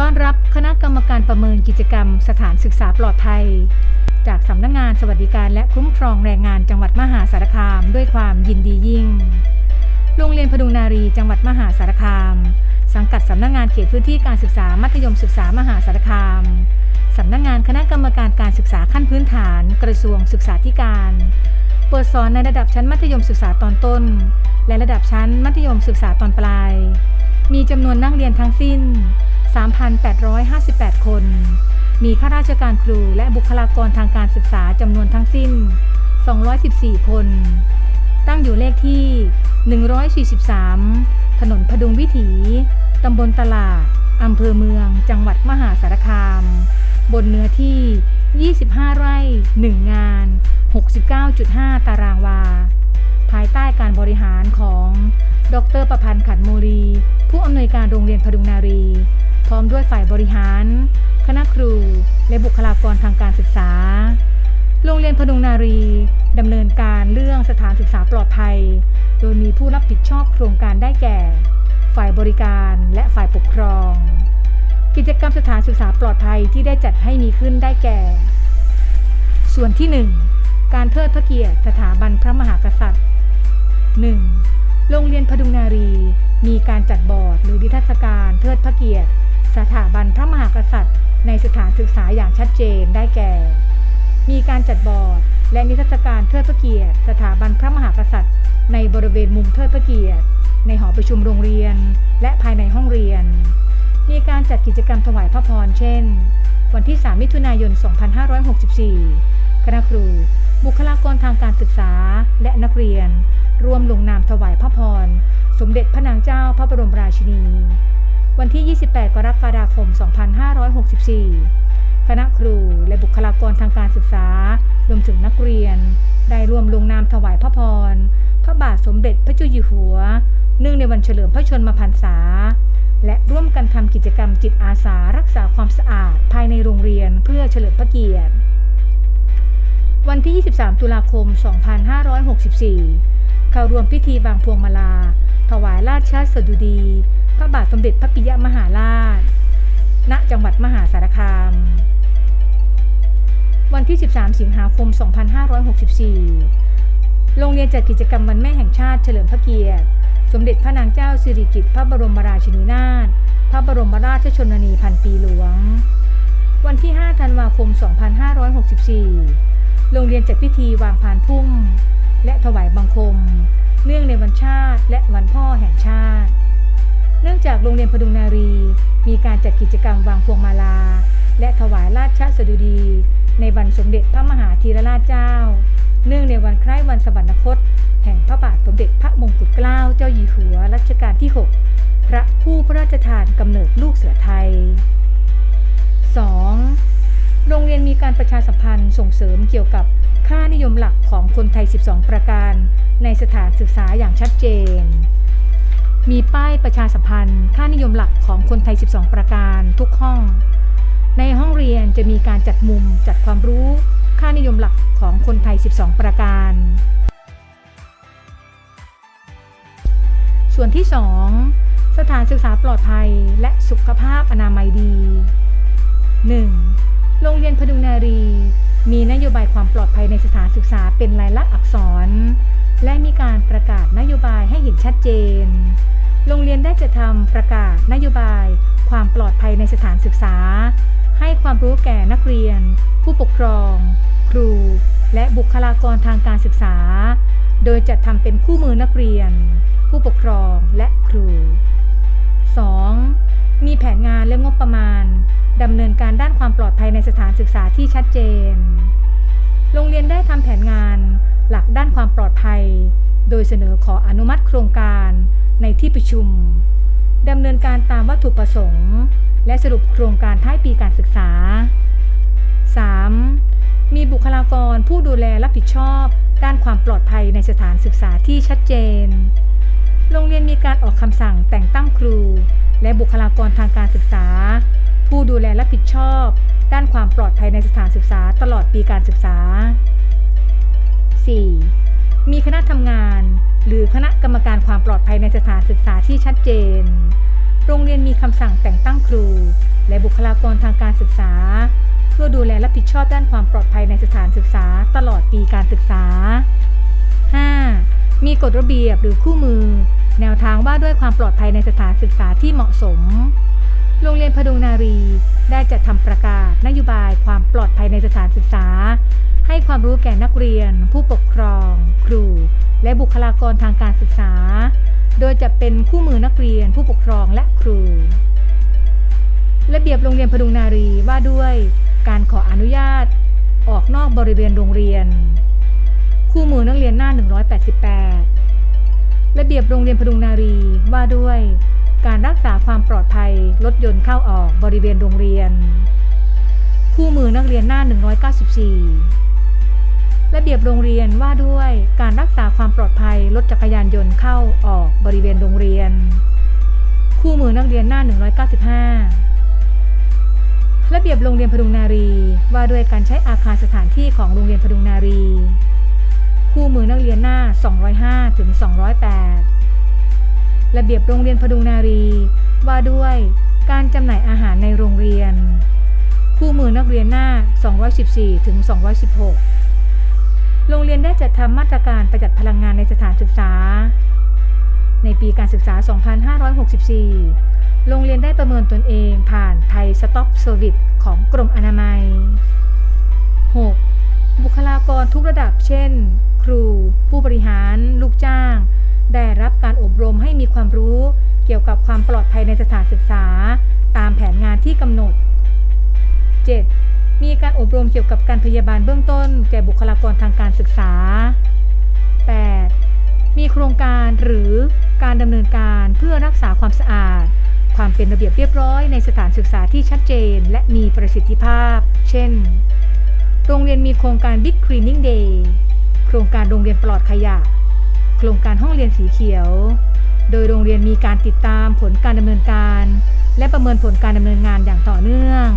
ต้อนรับคณะกรรมการประเมินกิจกรรม สถานศึกษาปลอดภัย จากสำนักงงานสวัสดิการและคุ้มครองแรงงานจังหวัดมหาสารคาม ด้วยความยินดียิ่ง โรงเรียนพดุงนารีจังหวัดมหาสารคาม สังกัดสำนักงงานเขตพื้นที่การศึกษามัธยมศึกษามหาสารคามสำนักงงานคณะกรรมการการศึกษาขั้นพื้นฐาน กระทรวงศึกษาธิการ เปิดสอนในระดับชั้นมัธยมศึกษาตอนต้น และระดับชั้นมัธยมศึกษาตอนปลาย มีจำนวนนักเรียนทั้งสิ้น 3,858 คน มีข้าราชการครูและบุคลากรทางการศึกษาจำนวนทั้งสิ้น 214 คน ตั้งอยู่เลขที่ 143 ถนนพดุงวิถี ตำบลตลาด อำเภอเมือง จังหวัดมหาสารคาม บนเนื้อที่ 25 ไร่ 1 งาน 69.5 ตารางวา ภายใต้การบริหารของ ดรประพันธ์ขันโมรี ผู้อำนวยการโรงเรียนพดุงนารี พร้อมด้วยฝ่ายบริหาร คณะครู และบุคลากรทางการศึกษา โรงเรียนพดุงนารีดำเนินการเรื่องสถานศึกษาปลอดภัย โดยมีผู้รับผิดชอบโครงการได้แก่ ฝ่ายบริการและฝ่ายปกครอง กิจกรรมสถานศึกษาปลอดภัยที่ได้จัดให้มีขึ้นได้แก่ ส่วนที่ 1 การเทิดพระเกียรติสถาบันพระมหากษัตริย์ 1. โรงเรียนพดุงนารี มีการจัดบอร์ดหรือนิทรรศการเทิดพระเกียรติ สถาบันพระมหากษัตริย์ ในสถานศึกษาอย่างชัดเจนได้แก่ มีการจัดบอร์ด และนิทรรศการเทิดพระเกียรติ สถาบันพระมหากษัตริย์ ในบริเวณมุมเทิดพระเกียรติ ในหอประชุมโรงเรียน และภายในห้องเรียน มีการจัดกิจกรรมถวายพระพร เช่น วันที่ 3 มิถุนายน 2564 คณะครู บุคลากรทางการศึกษา และนักเรียน ร่วมลงนามถวายพระพร สมเด็จพระนางเจ้าพระบรมราชินี วันที่ 28 กรกฎาคม 2564 คณะครูและบุคลากรทางการศึกษารวมถึงนักเรียน ได้ร่วมลงนามถวายพระพร พระบาทสมเด็จพระจ้าอยู่หัว เนื่องในวันเฉลิมพระชนมพรรษา และร่วมกันทำกิจกรรมจิตอาสารักษาความสะอาดภายในโรงเรียนเพื่อเฉลิมพระเกียรติ วันที่ 23 ตุลาคม 2564 เข้าร่วมพิธีบางพวงมาลา ถวายราชสดุดี พระบาทสมเด็จพระปิยมหาราช ณ จังหวัดมหาสารคาม วันที่ 13 สิงหาคม 2564 โรงเรียนจัดกิจกรรมวันแม่แห่งชาติเฉลิมพระเกียรติ สมเด็จพระนางเจ้าสิริกิติ์พระบรมราชินีนาถ พระบรมราชชนนีพันปีหลวง วันที่ 5 ธันวาคม 2564 โรงเรียนจัดพิธีวางพานพุ่ม และถวายบังคม เนื่องในวันชาติและวันพ่อแห่งชาติ เนื่องจากโรงเรียนพดุงนารี มีการจัดกิจกรรมวางพวงมาลา และถวายราชสดุดี ในวันสมเด็จพระมหาธีรราชเจ้า เนื่องในวันคล้ายวันสวรรคต แห่งพระบาทสมเด็จพระมงกุฎเกล้าเจ้าอยู่หัวรัชกาลที่ 6 พระผู้พระราชทานกำเนิดลูกเสือไทย 2. โรงเรียนมีการประชาสัมพันธ์ส่งเสริมเกี่ยวกับค่านิยมหลักของคนไทย 12 ประการ ในสถานศึกษาอย่างชัดเจน มีป้ายประชาสัมพันธ์ ค่านิยมหลักของคนไทย 12 ประการทุกห้อง ในห้องเรียนจะมีการจัดมุมจัดความรู้ ค่านิยมหลักของคนไทย 12 ประการ ส่วนที่ 2 สถานศึกษาปลอดภัยและสุขภาพอนามัยดี 1. โรงเรียนพดุงนารี มีนโยบายความปลอดภัยในสถานศึกษาเป็นลายลักษณ์อักษรและมีการประกาศนโยบายให้เห็นชัดเจน โรงเรียนได้จะทำประกาศนโยบาย ความปลอดภัยในสถานศึกษา ให้ความรู้แก่นักเรียน ผู้ปกครอง ครู และบุคลากรทางการศึกษา โดยจัดทำเป็นคู่มือนักเรียน ผู้ปกครองและครู 2. มีแผนงานและงบประมาณดำเนินการด้านความปลอดภัยในสถานศึกษาที่ชัดเจน โรงเรียนได้ทำแผนงานหลักด้านความปลอดภัย โดยเสนอขออนุมัติโครงการในที่ประชุมดำเนินการตามวัตถุประสงค์ และสรุปโครงการท้ายปีการศึกษา 3. มีบุคลากรผู้ดูแลรับผิดชอบ ด้านความปลอดภัยในสถานศึกษาที่ชัดเจน โรงเรียนมีการออกคำสั่งแต่งตั้งครู และบุคลากรทางการศึกษา ผู้ดูแลรับผิดชอบ ด้านความปลอดภัยในสถานศึกษาตลอดปีการศึกษา 4. มีคณะทำงาน หรือคณะกรรมการความปลอดภัยในสถานศึกษาที่ชัดเจน โรงเรียนมีคำสั่งแต่งตั้งครู และบุคลากรทางการศึกษา เพื่อดูแลรับผิดชอบด้านความปลอดภัยในสถานศึกษาตลอดปีการศึกษา 5. มีกฎระเบียบหรือคู่มือ แนวทางว่าด้วยความปลอดภัยในสถานศึกษาที่เหมาะสม โรงเรียนพดุงนารีได้จัดทำประกาศนโยบายความปลอดภัยในสถานศึกษา ให้ความรู้แก่นักเรียน ผู้ปกครอง ครู และบุคลากรทางการศึกษา โดยจะเป็นคู่มือนักเรียน ผู้ปกครองและครู ระเบียบโรงเรียนพดุงนารีว่าด้วยการขออนุญาต ออกนอกบริเวณโรงเรียน คู่มือนักเรียนหน้า 188 ระเบียบโรงเรียนพดุงนารีว่าด้วย การรักษาความปลอดภัยรถยนต์เข้าออกบริเวณโรงเรียน คู่มือนักเรียนหน้า 194 ระเบียบโรงเรียนว่าด้วยการรักษาความปลอดภัยรถจักรยานยนต์เข้าออกบริเวณโรงเรียน คู่มือนักเรียนหน้า 195 ระเบียบโรงเรียนพดุงนารี ว่าด้วยการใช้อาคารสถานที่ของโรงเรียนพดุงนารี คู่มือนักเรียนหน้า 205ถึง208 ระเบียบโรงเรียนพดุงนารี ว่าด้วยการจำหน่ายอาหารในโรงเรียน คู่มือนักเรียนหน้า 214ถึง216 โรงเรียนได้จัดทำมาตรการประหยัดพลังงานในสถานศึกษา ในปีการศึกษา 2564 โรงเรียนได้ประเมินตนเองผ่านไทยสต็อปเซอร์วิสของกรมอนามัย 6. บุคลากรทุกระดับเช่น ครู ผู้บริหาร ลูกจ้าง ได้รับการอบรมให้มีความรู้เกี่ยวกับความปลอดภัยในสถานศึกษา ตามแผนงานที่กำหนด 7. มีการอบรมเกี่ยวกับการพยาบาลเบื้องต้น แก่บุคลากรทางการศึกษา 8. มีโครงการหรือการดำเนินการเพื่อรักษาความสะอาด ความเป็นระเบียบเรียบร้อยในสถานศึกษาที่ชัดเจน และมีประสิทธิภาพ เช่น โรงเรียนมีโครงการ Big Cleaning Day โครงการโรงเรียนปลอดขยะ โครงการห้องเรียนสีเขียว โดยโรงเรียนมีการติดตามผลการดำเนินการ และประเมินผลการดำเนินงานอย่างต่อเนื่อง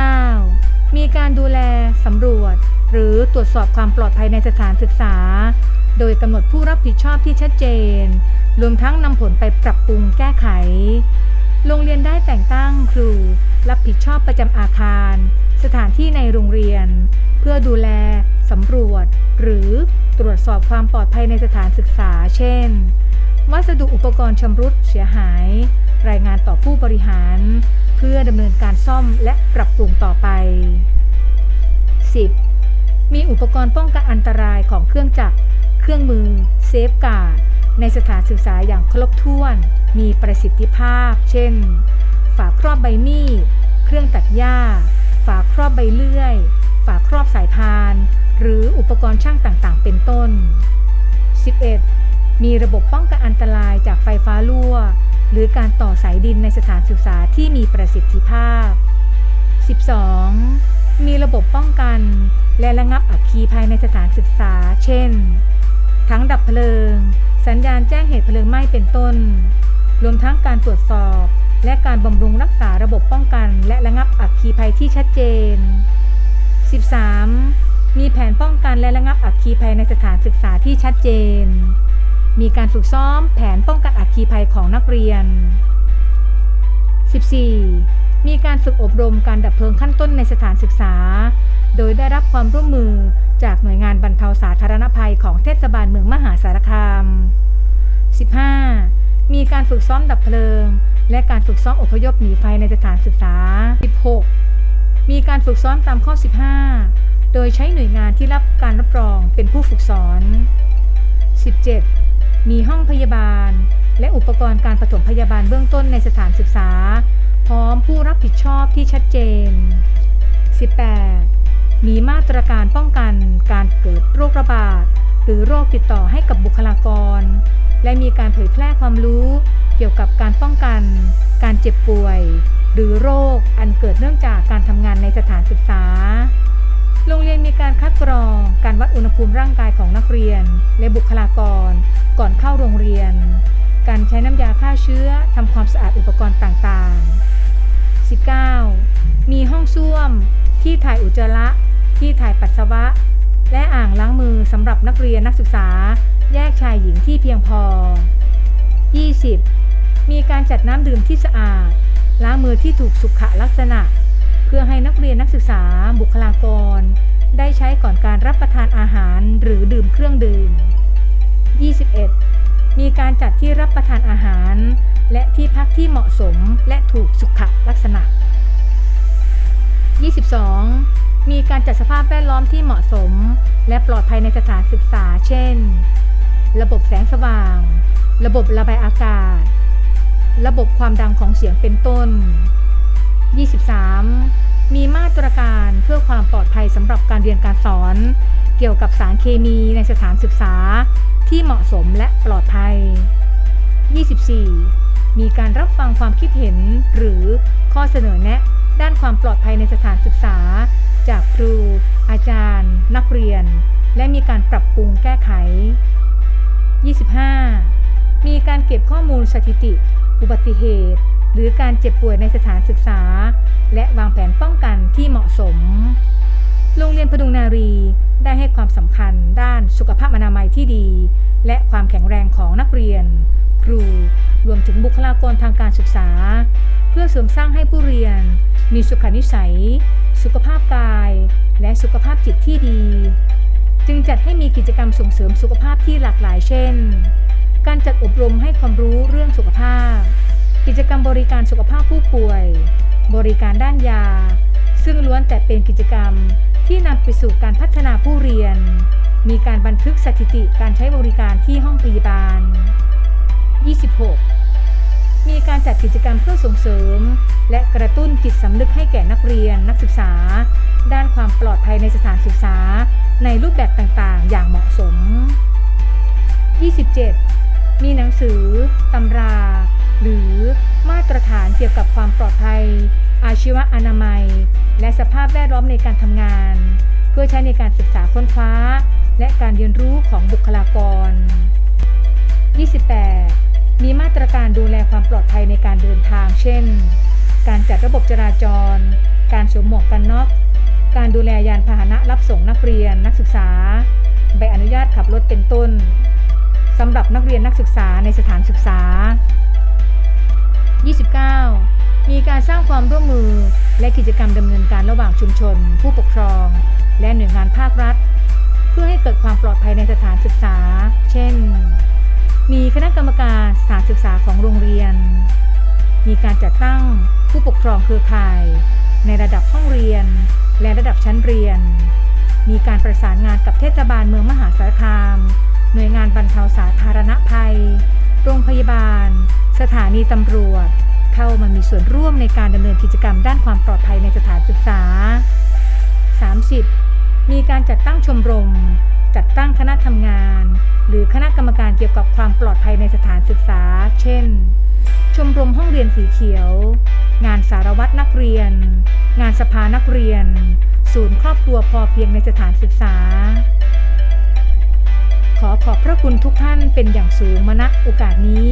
9. มีการดูแลสำรวจ หรือตรวจสอบความปลอดภัยในสถานศึกษา โดยกำหนดผู้รับผิดชอบที่ชัดเจน รวมทั้งนำผลไปปรับปรุงแก้ไข โรงเรียนได้แต่งตั้งครู รับผิดชอบประจำอาคาร สถานที่ในโรงเรียน เพื่อดูแลสำรวจ หรือตรวจสอบความปลอดภัยในสถานศึกษา เช่น วัสดุอุปกรณ์ชำรุดเสียหาย รายงานต่อผู้บริหาร เพื่อดำเนินการซ่อมและปรับปรุงต่อไป 10. มีอุปกรณ์ป้องกันอันตรายของเครื่องจักร เครื่องมือ เซฟการ์ด ในสถานศึกษาอย่างครบถ้วน มีประสิทธิภาพ เช่น ฝาครอบใบมีด เครื่องตัดหญ้า ฝาครอบใบเลื่อย ฝาครอบสายพาน หรืออุปกรณ์ช่างต่างๆ เป็นต้น 11. มีระบบป้องกันอันตรายจากไฟฟ้ารั่ว หรือการต่อสายดินในสถานศึกษาที่มีประสิทธิภาพ 12. มีระบบป้องกัน และระงับอัคคีภัยในสถานศึกษา เช่น ทั้งดับเพลิง สัญญาณแจ้งเหตุเพลิงไหม้เป็นต้น รวมทั้งการตรวจสอบ และการบำรุงรักษาระบบป้องกัน และระงับอัคคีภัยที่ชัดเจน 13. มีแผนป้องกันและระงับอัคคีภัยในสถานศึกษาที่ชัดเจน มีการฝึกซ้อมแผนป้องกันอัคคีภัยของนักเรียน 14. มีการฝึกอบรมการดับเพลิงขั้นต้นในสถานศึกษา โดยได้รับความร่วมมือจากหน่วยงานบรรเทาสาธารณภัยของเทศบาลเมืองมหาสารคาม 15. มีการฝึกซ้อมดับเพลิง และการฝึกซ้อมอพยพหนีไฟในสถานศึกษา 16. มีการฝึกซ้อมตามข้อ 15 โดยใช้หน่วยงานที่รับการรับรองเป็นผู้ฝึกสอน 17. มีห้องพยาบาล และอุปกรณ์การปฐมพยาบาลเบื้องต้นในสถานศึกษา พร้อมผู้รับผิดชอบที่ชัดเจน 18. มีมาตรการป้องกันการเกิดโรคระบาด หรือโรคติดต่อให้กับบุคลากร และมีการเผยแพร่ความรู้เกี่ยวกับการป้องกัน การเจ็บป่วย หรือโรคอันเกิดเนื่องจากการทำงานในสถานศึกษา โรงเรียนมีการคัดกรอง การวัดอุณหภูมิร่างกายของนักเรียน และบุคลากร ก่อนเข้าโรงเรียน การใช้น้ำยาฆ่าเชื้อทำความสะอาดอุปกรณ์ต่างๆ 19. มีห้องส้วม ที่ถ่ายอุจจาระ ที่ถ่ายปัสสาวะ และอ่างล้างมือสำหรับนักเรียนนักศึกษา แยกชายหญิงที่เพียงพอ 20. มีการจัดน้ำดื่มที่สะอาด ล้างมือที่ถูกสุขลักษณะ พื่อให้นักเรียนนักศึกษาบุคลากร ได้ใช้ก่อนการรับประทานอาหารหรือดื่มเครื่องดื่ม 21. มีการจัดที่รับประทานอาหาร และที่พักที่เหมาะสมและถูกสุขลักษณะ 22. มีการจัดสภาพแวดล้อมที่เหมาะสม และปลอดภัยในสถานศึกษา เช่น ระบบแสงสว่าง ระบบระบายอากาศ ระบบความดังของเสียงเป็นต้น 23. มีมาตรการเพื่อความปลอดภัยสำหรับการเรียนการสอน เกี่ยวกับสารเคมีในสถานศึกษา ที่เหมาะสมและปลอดภัย 24. มีการรับฟังความคิดเห็น หรือข้อเสนอแนะ ด้านความปลอดภัยในสถานศึกษา จากครู อาจารย์ นักเรียน และมีการปรับปรุงแก้ไข 25. มีการเก็บข้อมูลสถิติ อุบัติเหตุ หรือการเจ็บป่วยในสถานศึกษา และวางแผนป้องกันที่เหมาะสม โรงเรียนพดุงนารีได้ให้ความสำคัญด้านสุขภาพอนามัยที่ดี และความแข็งแรงของนักเรียน ครูรวมถึงบุคลากรทางการศึกษา เพื่อเสริมสร้างให้ผู้เรียน มีสุขนิสัย สุขภาพกาย และสุขภาพจิตที่ดี จึงจัดให้มีกิจกรรมส่งเสริมสุขภาพที่หลากหลายเช่น การจัดอบรมให้ความรู้เรื่องสุขภาพ กิจกรรมบริการสุขภาพผู้ป่วย บริการด้านยา ซึ่งล้วนแต่เป็นกิจกรรมที่นำไปสู่การพัฒนาผู้เรียน มีการบันทึกสถิติการใช้บริการที่ห้องพยาบาล 26 มีการจัดกิจกรรมเพื่อส่งเสริม และกระตุ้นจิตสำนึกให้แก่นักเรียนนักศึกษา ด้านความปลอดภัยในสถานศึกษา ในรูปแบบต่างๆ อย่างเหมาะสม 27 มีหนังสือ ตำรา หรือมาตรฐานเกี่ยวกับความปลอดภัย อาชีวอนามัย และสภาพแวดล้อมในการทำงาน เพื่อใช้ในการศึกษาค้นคว้า และการเรียนรู้ของบุคลากร 28 มีมาตรการดูแลความปลอดภัยในการเดินทาง เช่น การจัดระบบจราจร การสวมหมวกกันน็อก การดูแลยานพาหนะรับส่งนักเรียนนักศึกษา ใบอนุญาตขับรถเป็นต้นสำหรับนักเรียนนักศึกษาในสถานศึกษา 29. มีการสร้างความร่วมมือ และกิจกรรมดำเนินการระหว่างชุมชน ผู้ปกครอง และหน่วยงานภาครัฐ เพื่อให้เกิดความปลอดภัยในสถานศึกษา เช่น มีคณะกรรมการสถานศึกษาของโรงเรียน มีการจัดตั้งผู้ปกครองเครือข่าย ในระดับห้องเรียน และระดับชั้นเรียน มีการประสานงานกับเทศบาลเมืองมหาสารคาม หน่วยงานบรรเทาสาธารณภัย โรงพยาบาล สถานีตำรวจ เข้ามามีส่วนร่วมในการดำเนินกิจกรรมด้านความปลอดภัยในสถานศึกษา 30. มีการจัดตั้งชมรม จัดตั้งคณะทำงาน หรือคณะกรรมการเกี่ยวกับความปลอดภัยในสถานศึกษา เช่น ชมรมห้องเรียนสีเขียว งานสารวัตรนักเรียน งานสภานักเรียน ศูนย์ครอบครัวพอเพียงในสถานศึกษา ขอขอบพระคุณทุกท่านเป็นอย่างสูงมณโอกาสนี้